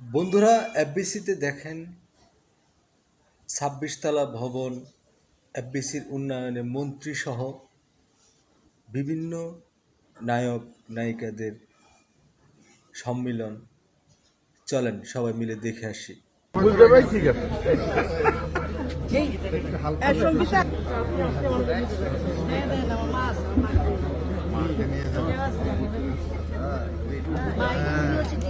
বন্ধুরা এফবিসিতে দেখেন ছাব্বিশ তলা ভবন এফবিসির উন্নয়নে মন্ত্রীসহ বিভিন্ন নায়ক নায়িকাদের সম্মিলন চলেন সবাই মিলে দেখে আসি। বুঝতে পারি ঠিক আছে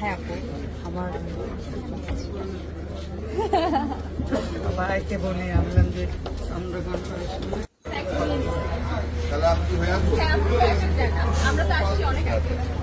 হ্যাঁ আমার সবাইকে বলে আনলাম যে করে আপনি। আমরা তো আসছি অনেক আগে।